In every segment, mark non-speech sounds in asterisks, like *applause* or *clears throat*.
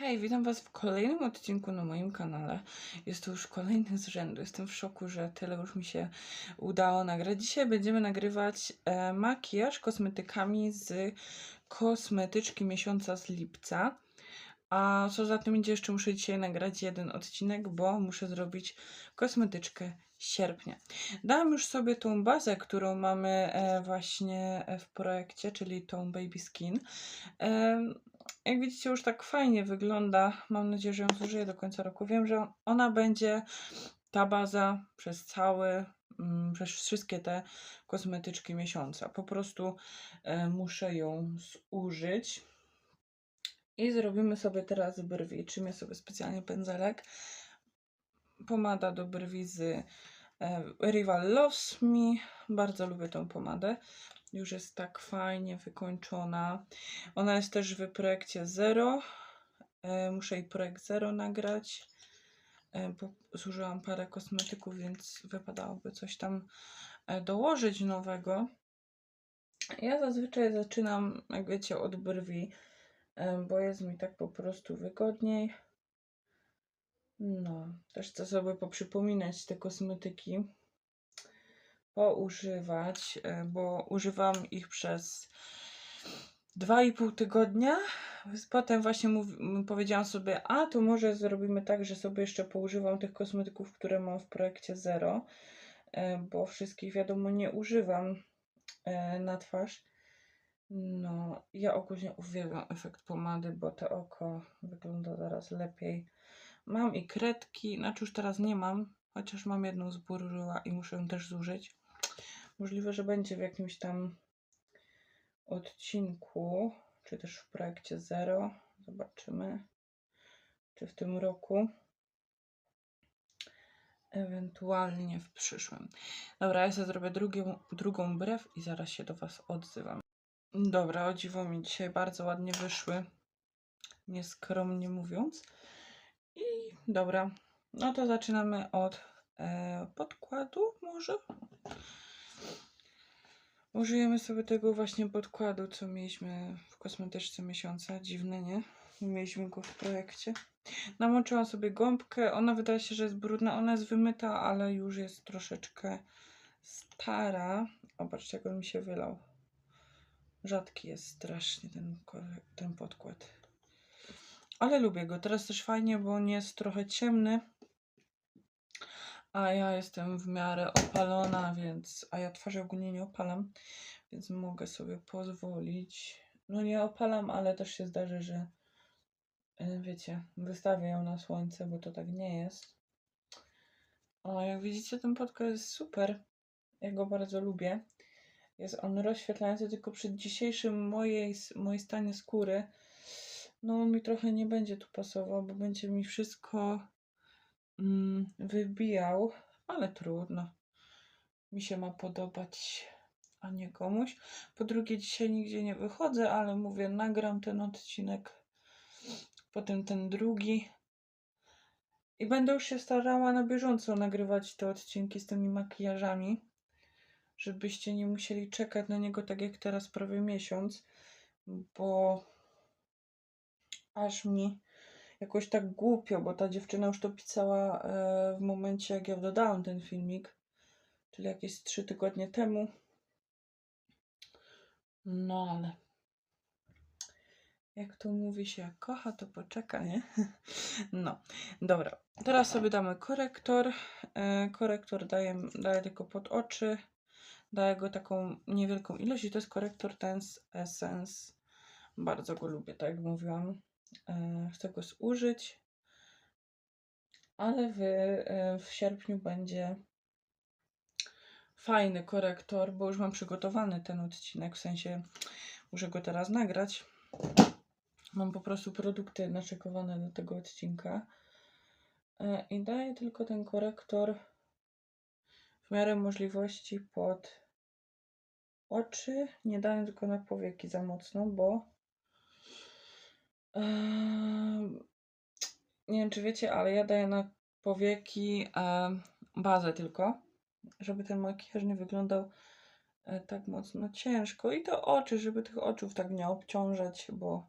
Hej, witam Was w kolejnym odcinku na moim kanale. Jest to już kolejny z rzędu. Jestem w szoku, że tyle już mi się udało nagrać. Dzisiaj będziemy nagrywać e, makijaż kosmetykami z kosmetyczki miesiąca z lipca. A co za tym idzie, jeszcze muszę dzisiaj nagrać jeden odcinek, bo muszę zrobić kosmetyczkę sierpnia. Dałam już sobie tą bazę, którą mamy e, właśnie w projekcie, czyli tą Baby Skin. Jak widzicie, już tak fajnie wygląda. Mam nadzieję, że ją zużyję do końca roku. Wiem, że ona będzie ta baza przez cały, mm, przez wszystkie te kosmetyczki miesiąca. Po prostu e, muszę ją zużyć. I zrobimy sobie teraz brwi. Trzymię sobie specjalnie pędzelek. Pomada do brwi z e, Rival Loves Me. Bardzo lubię tą pomadę. Już jest tak fajnie wykończona. Ona jest też w projekcie Zero. E, Muszę jej projekt Zero nagrać, e, bo zużyłam parę kosmetyków, więc wypadałoby coś tam e, dołożyć nowego. Ja zazwyczaj zaczynam, jak wiecie, od brwi, bo jest mi tak po prostu wygodniej. No, też chcę sobie poprzypominać te kosmetyki poużywać, e, bo używam ich przez 2,5 tygodnia. Potem właśnie mów, powiedziałam sobie, a to może zrobimy tak, że sobie jeszcze poużywam tych kosmetyków, które mam w projekcie Zero, e, bo wszystkich wiadomo nie używam e, na twarz. No, ja ogólnie uwielbiam efekt pomady, bo to oko wygląda zaraz lepiej. Mam i kredki, znaczy już teraz nie mam, chociaż mam jedną z i muszę ją też zużyć. Możliwe, że będzie w jakimś tam odcinku, czy też w projekcie Zero. Zobaczymy, czy w tym roku. Ewentualnie w przyszłym. Dobra, ja sobie zrobię drugią, drugą brew i zaraz się do Was odzywam. Dobra, o dziwo mi dzisiaj bardzo ładnie wyszły. Nieskromnie mówiąc. I dobra, no to zaczynamy od e, podkładu może. Użyjemy sobie tego właśnie podkładu, co mieliśmy w kosmetyczce miesiąca. Dziwne, nie? Mieliśmy go w projekcie. Namoczyłam sobie gąbkę. Ona wydaje się, że jest brudna. Ona jest wymyta, ale już jest troszeczkę stara. Zobaczcie, jak on mi się wylał. Rzadki jest strasznie ten, ten podkład. Ale lubię go. Teraz też fajnie, bo on jest trochę ciemny. A ja jestem w miarę opalona, więc. A ja twarzy ogólnie nie opalam, więc mogę sobie pozwolić. No nie opalam, ale też się zdarzy, że. e, Wiecie, wystawię ją na słońce, bo to tak nie jest. O, jak widzicie, ten podkład jest super. Ja go bardzo lubię. Jest on rozświetlający, tylko przy dzisiejszym mojej, mojej stanie skóry, no mi trochę nie będzie tu pasował, bo będzie mi wszystko wybijał, ale trudno. Mi się ma podobać, a nie komuś. Po drugie, dzisiaj nigdzie nie wychodzę, ale mówię, nagram ten odcinek, potem ten drugi. I będę już się starała na bieżąco nagrywać te odcinki z tymi makijażami, żebyście nie musieli czekać na niego tak jak teraz prawie miesiąc, bo aż mi jakoś tak głupio, bo ta dziewczyna już to pisała e, w momencie, jak ja dodałam ten filmik, czyli jakieś 3 tygodnie temu. No ale jak to mówi się, jak kocha, to poczeka, nie? *laughs* No, dobra. Teraz sobie damy korektor. E, korektor daję, daję tylko pod oczy. Daję go taką niewielką ilość i to jest korektor Tense Essence. Bardzo go lubię, tak jak mówiłam. E, chcę go zużyć, ale w, e, w sierpniu będzie fajny korektor, bo już mam przygotowany ten odcinek, w sensie muszę go teraz nagrać. Mam po prostu produkty naszykowane do tego odcinka E, i daję tylko ten korektor w miarę możliwości pod oczy. Nie daję tylko na powieki za mocno, bo Nie wiem, czy wiecie, ale ja daję na powieki bazę tylko, żeby ten makijaż nie wyglądał e, tak mocno ciężko. I to oczy, żeby tych oczów tak nie obciążać, bo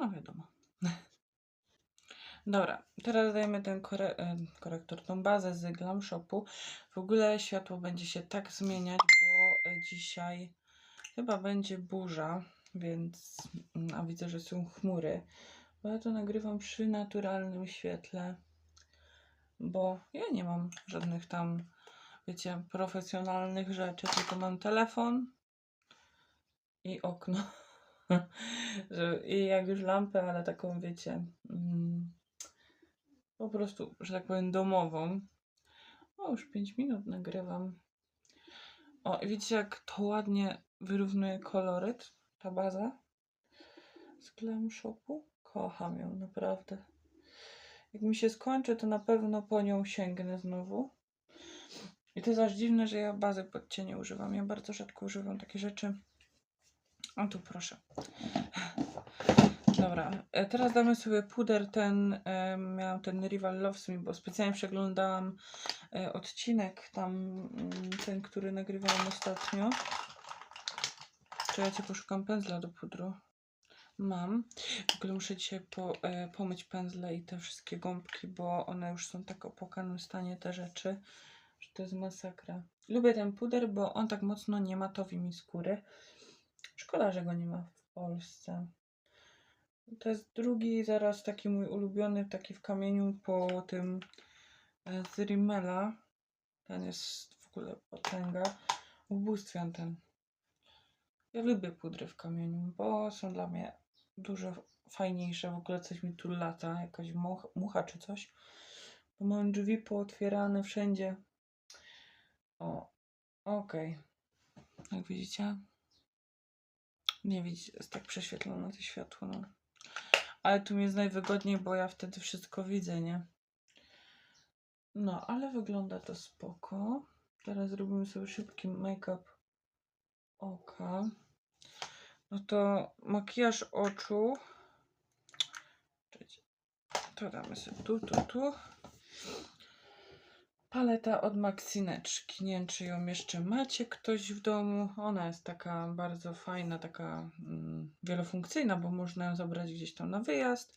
no wiadomo. *laughs* Dobra, teraz dajemy ten kore e, korektor, tą bazę z Glam Shopu. W ogóle światło będzie się tak zmieniać, bo e, dzisiaj chyba będzie burza, więc... mm, A widzę, że są chmury. Bo ja to nagrywam przy naturalnym świetle, bo ja nie mam żadnych tam, wiecie, profesjonalnych rzeczy, tylko mam telefon i okno. *laughs* I jak już lampę, ale taką, wiecie, mm, po prostu, że tak powiem, domową. O, już 5 minut nagrywam. O, widzicie, jak to ładnie wyrównuje koloryt, ta baza z Glam Shopu? Kocham ją, naprawdę. Jak mi się skończy, to na pewno po nią sięgnę znowu. I to jest aż dziwne, że ja bazy pod cienie używam. Ja bardzo rzadko używam takie rzeczy. O, tu proszę. Dobra, e, teraz damy sobie puder ten, miałam ten Rival Loves Me, bo specjalnie przeglądałam e, odcinek tam, mm, ten, który nagrywałam ostatnio. Czekajcie, poszukam pędzla do pudru. Mam. W ogóle muszę dzisiaj po, e, pomyć pędzle i te wszystkie gąbki, bo one już są tak opłakanym stanie, te rzeczy, że to jest masakra. Lubię ten puder, bo on tak mocno nie matowi mi skóry. Szkoda, że go nie ma w Polsce. To jest drugi zaraz taki mój ulubiony, taki w kamieniu po tym e, z Rimmela. Ten jest w ogóle potęga. Ubóstwiam ten. Ja lubię pudry w kamieniu, bo są dla mnie dużo fajniejsze. W ogóle coś mi tu lata, jakaś much, mucha czy coś. Bo mam drzwi pootwierane wszędzie. O, okej. Jak widzicie? Nie widzicie, jest tak prześwietlone to światło, no. Ale tu mi jest najwygodniej, bo ja wtedy wszystko widzę, nie? No, ale wygląda to spoko. Teraz zrobimy sobie szybki make-up oka. No to makijaż oczu. To damy sobie tu, tu, tu. Paleta od Maxineczki. Nie wiem, czy ją jeszcze macie ktoś w domu. Ona jest taka bardzo fajna, taka mm, wielofunkcyjna, bo można ją zabrać gdzieś tam na wyjazd,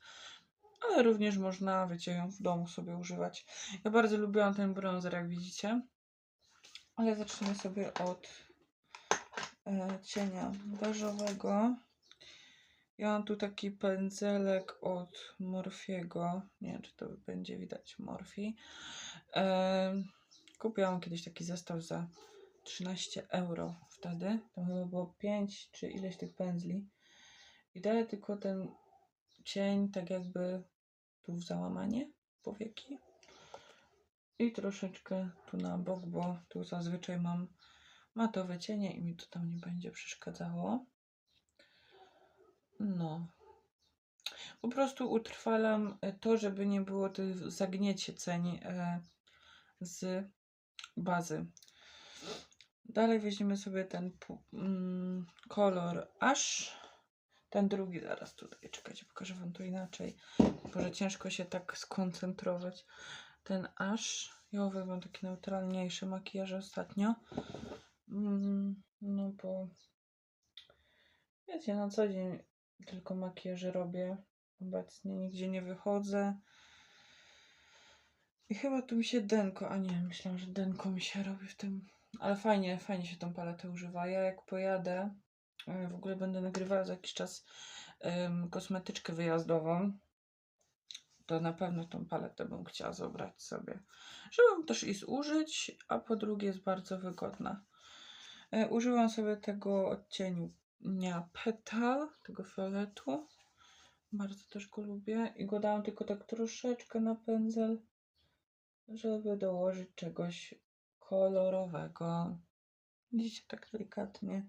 ale również można, wiecie, ją w domu sobie używać. Ja bardzo lubiłam ten bronzer, jak widzicie. Ale zacznę sobie od cienia beżowego. Ja mam tu taki pędzelek od Morfiego. Nie wiem, czy to będzie widać Morfi. Em, kupiłam kiedyś taki zestaw za 13 euro wtedy. To chyba było 5 czy ileś tych pędzli. I daję tylko ten cień, tak jakby tu w załamanie powieki. I troszeczkę tu na bok, bo tu zazwyczaj mam matowe cienie i mi to tam nie będzie przeszkadzało. No. Po prostu utrwalam e, to, żeby nie było tych zagniecień e, z bazy. Dalej weźmiemy sobie ten mm, kolor aż. Ten drugi zaraz tutaj, czekajcie, pokażę wam to inaczej. Może ciężko się tak skoncentrować. Ten aż. Ja uwielbiam taki neutralniejszy makijaż ostatnio. Mm, no bo wiecie, na co dzień tylko makijaże robię. Obecnie nigdzie nie wychodzę. I chyba tu mi się denko, a nie, myślałam, że denko mi się robi w tym. Ale fajnie, fajnie się tą paletę używa. Ja jak pojadę, e, w ogóle będę nagrywała za jakiś czas em, kosmetyczkę wyjazdową, to na pewno tą paletę bym chciała zabrać sobie. Żeby też i zużyć, a po drugie jest bardzo wygodna. E, Użyłam sobie tego odcienia Petal, tego fioletu. Bardzo też go lubię. I go dałam tylko tak troszeczkę na pędzel, żeby dołożyć czegoś kolorowego. Widzicie, tak delikatnie.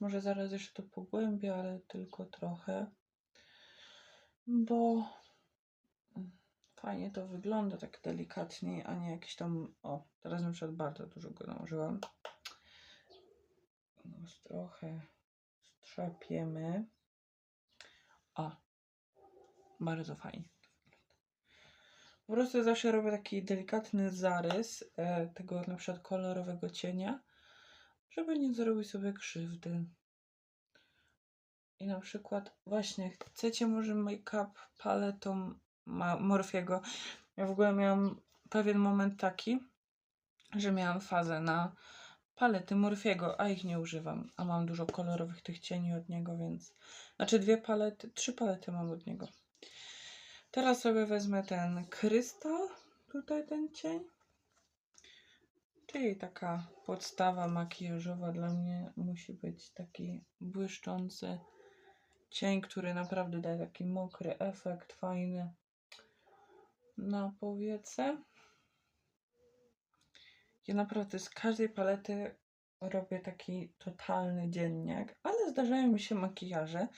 Może zaraz jeszcze to pogłębię, ale tylko trochę. Bo fajnie to wygląda tak delikatniej, a nie jakiś tam... O, teraz na przykład bardzo dużo go nałożyłam. No, trochę strzapiemy. O, bardzo fajnie. Po prostu zawsze robię taki delikatny zarys e, tego na przykład kolorowego cienia, żeby nie zrobić sobie krzywdy. I na przykład właśnie chcecie może make-up paletą Morfiego. Ja w ogóle miałam pewien moment taki, że miałam fazę na palety Morfiego, a ich nie używam. A mam dużo kolorowych tych cieni od niego, więc... Znaczy dwie palety, trzy palety mam od niego. Teraz sobie wezmę ten krystal, tutaj ten cień. Czyli taka podstawa makijażowa dla mnie musi być taki błyszczący cień, który naprawdę daje taki mokry efekt, fajny na powiece. Ja naprawdę z każdej palety robię taki totalny dziennik, ale zdarzają mi się makijaże,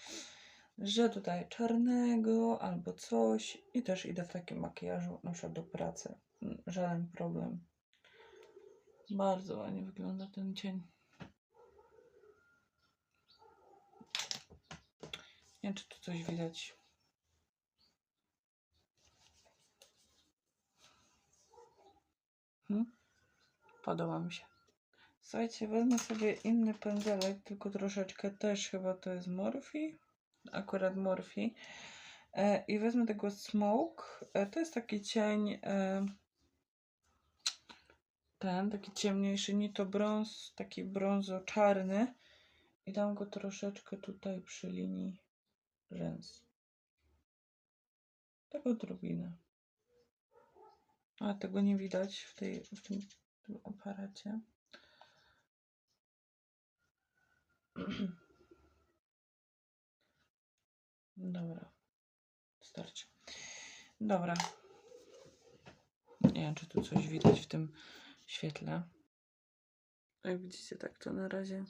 że tutaj czarnego albo coś i też idę w takim makijażu na przykład do pracy. Żaden problem. Bardzo ładnie wygląda ten cień. Nie wiem, czy tu coś widać. Hmm? Podoba mi się. Słuchajcie, wezmę sobie inny pędzelek, tylko troszeczkę też chyba to jest Morphe. Akurat Morphe. E, I wezmę tego Smoke. E, to jest taki cień. E, ten, taki ciemniejszy, nie to brąz, taki brązo-czarny. I dam go troszeczkę tutaj przy linii rzęs. Tak odrobinę. A tego nie widać w, tej, w tym, tym aparacie. *clears throat* Dobra. Starczy. Dobra. Nie wiem, czy tu coś widać w tym świetle. Jak widzicie, tak to na razie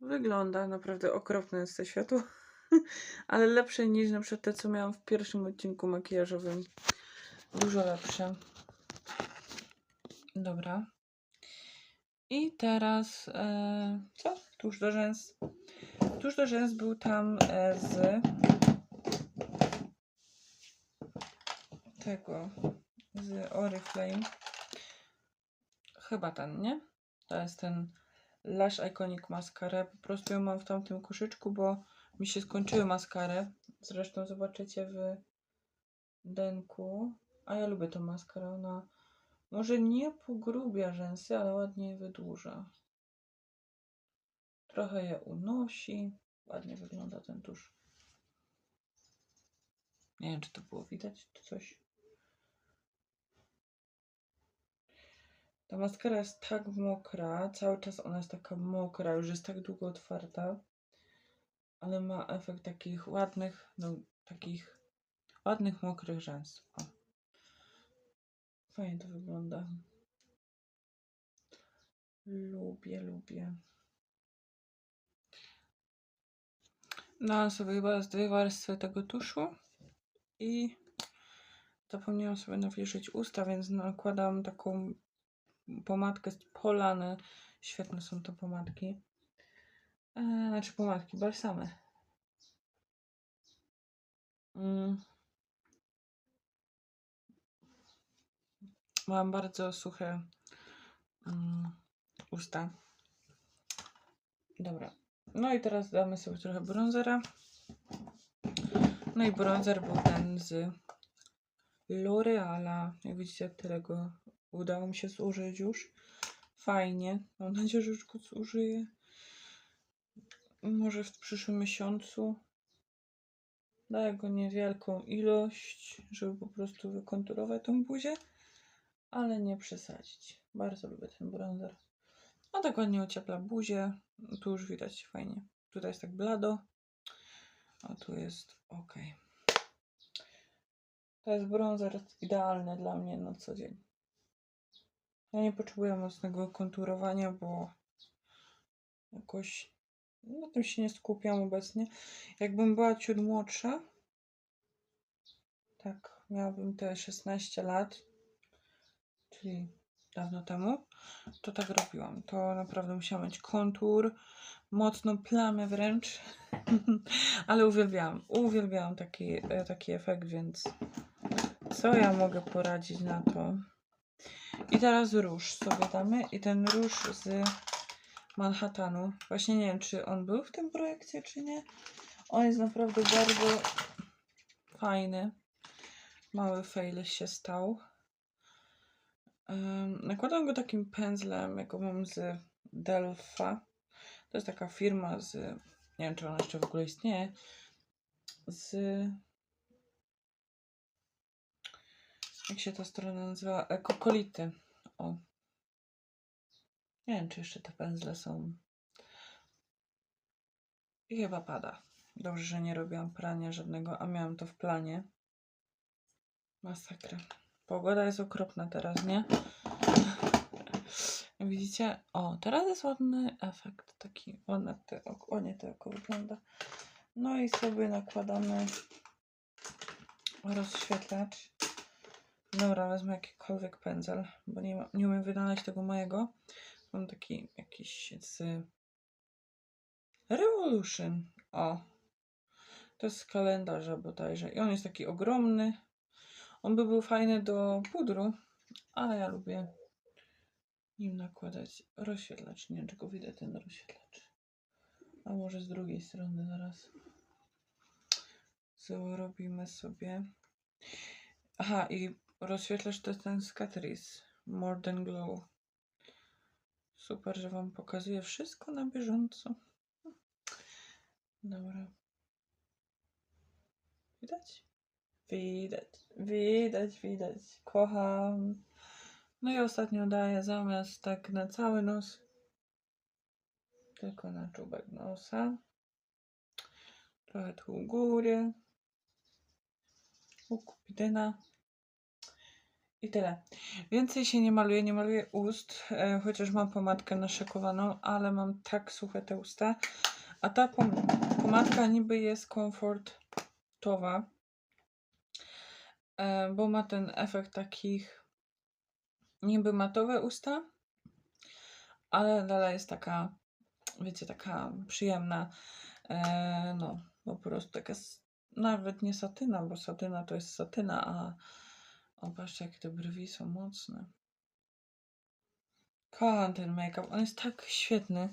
wygląda. Naprawdę okropne jest to światło. *laughs* Ale lepsze niż na przykład te, co miałam w pierwszym odcinku makijażowym. Dużo lepsze. Dobra. I teraz e, co? Tuż do rzęs. Tuż do rzęs był tam e, z tego z Oriflame. Chyba ten, nie? To jest ten Lash Iconic Mascara. Po prostu ją mam w tamtym koszyczku, bo mi się skończyły maskary. Zresztą zobaczycie w denku. A ja lubię tą maskarę. Ona może nie pogrubia rzęsy, ale ładnie je wydłuża. Trochę je unosi. Ładnie wygląda ten tusz. Nie wiem, czy to było widać, czy coś. Ta maskara jest tak mokra, cały czas ona jest taka mokra, już jest tak długo otwarta, ale ma efekt takich ładnych, no takich ładnych, mokrych rzęs. O. Fajnie to wygląda. Lubię, lubię. Dałam sobie chyba z dwie warstwy tego tuszu i zapomniałam sobie nawilżyć usta, więc nakładam taką pomadkę z Polany. Świetne są to pomadki. E, znaczy pomadki, balsamy. Mm. Mam bardzo suche mm, usta. Dobra. No i teraz damy sobie trochę bronzera. No i bronzer był ten z L'Oreala. Jak widzicie, tyle go udało mi się zużyć już. Fajnie. Mam nadzieję, że już go zużyję. Może w przyszłym miesiącu. Daję go niewielką ilość, żeby po prostu wykonturować tą buzię, ale nie przesadzić. Bardzo lubię ten bronzer. A tak ładnie ociepla buzię. Tu już widać fajnie. Tutaj jest tak blado, a tu jest ok. To jest bronzer idealny dla mnie na co dzień. Ja nie potrzebuję mocnego konturowania, bo jakoś na tym się nie skupiam obecnie. Jakbym była ciut młodsza, tak, miałabym te 16 lat, czyli dawno temu, to tak robiłam. To naprawdę musiałam mieć kontur, mocną plamę wręcz, *laughs* ale uwielbiałam, uwielbiałam taki, e, taki efekt, więc co ja mogę poradzić na to? I teraz róż sobie damy i ten róż z Manhattanu. Właśnie nie wiem, czy on był w tym projekcie, czy nie. On jest naprawdę bardzo fajny. mały fail się stał. Nakładam go takim pędzlem, jaką mam z Delfa. To jest taka firma z, nie wiem czy ona jeszcze w ogóle istnieje, z, jak się ta strona nazywa, Ekokolity. O. Nie wiem czy jeszcze te pędzle są. I chyba pada. Dobrze, że nie robiłam prania żadnego, a miałam to w planie. Masakra. Pogoda jest okropna teraz, nie? Widzicie? O, teraz jest ładny efekt. Taki ładny, te oko, ładnie to oko wygląda. No i sobie nakładamy rozświetlacz. Dobra, wezmę jakikolwiek pędzel, bo nie, ma, nie umiem wynaleźć tego mojego. Mam taki jakiś z Revolution. O, to jest z kalendarza bodajże. I on jest taki ogromny. On by był fajny do pudru, ale ja lubię nim nakładać rozświetlacz. Nie wiem, czy go widać ten rozświetlacz. A może z drugiej strony zaraz. Zrobimy sobie. Aha, i rozświetlacz to jest ten z Catrice. More Than Glow. Super, że Wam pokazuję wszystko na bieżąco. Dobra. Widać? Widać, widać, widać. Kocham. No i ostatnio daję zamiast tak na cały nos, tylko na czubek nosa. Trochę tu góry. U kupidyna. I tyle. Więcej się nie maluję, nie maluję ust, e, chociaż mam pomadkę naszykowaną, ale mam tak suche te usta. A ta pom pomadka niby jest komfortowa, bo ma ten efekt takich niby matowe usta, ale dalej jest taka, wiecie, taka przyjemna, e, no, po prostu taka, nawet nie satyna, bo satyna to jest satyna, a o, jakie te brwi są mocne. Kocham ten make-up, on jest tak świetny,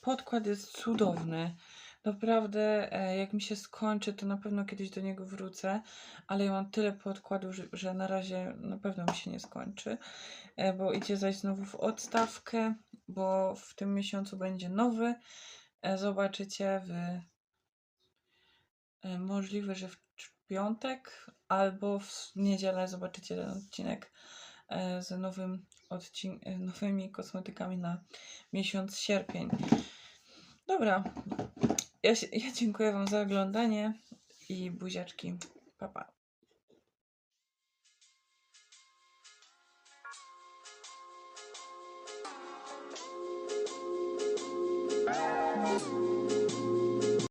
podkład jest cudowny. Naprawdę, e, jak mi się skończy, to na pewno kiedyś do niego wrócę, ale ja mam tyle podkładów, że, że na razie na pewno mi się nie skończy, e, bo idzie zaś znowu w odstawkę, bo w tym miesiącu będzie nowy. E, Zobaczycie w możliwe, że w piątek albo w niedzielę zobaczycie ten odcinek z nowym odcin- nowymi kosmetykami na miesiąc sierpień. Dobra, ja, się, ja dziękuję Wam za oglądanie i buziaczki. Pa, pa.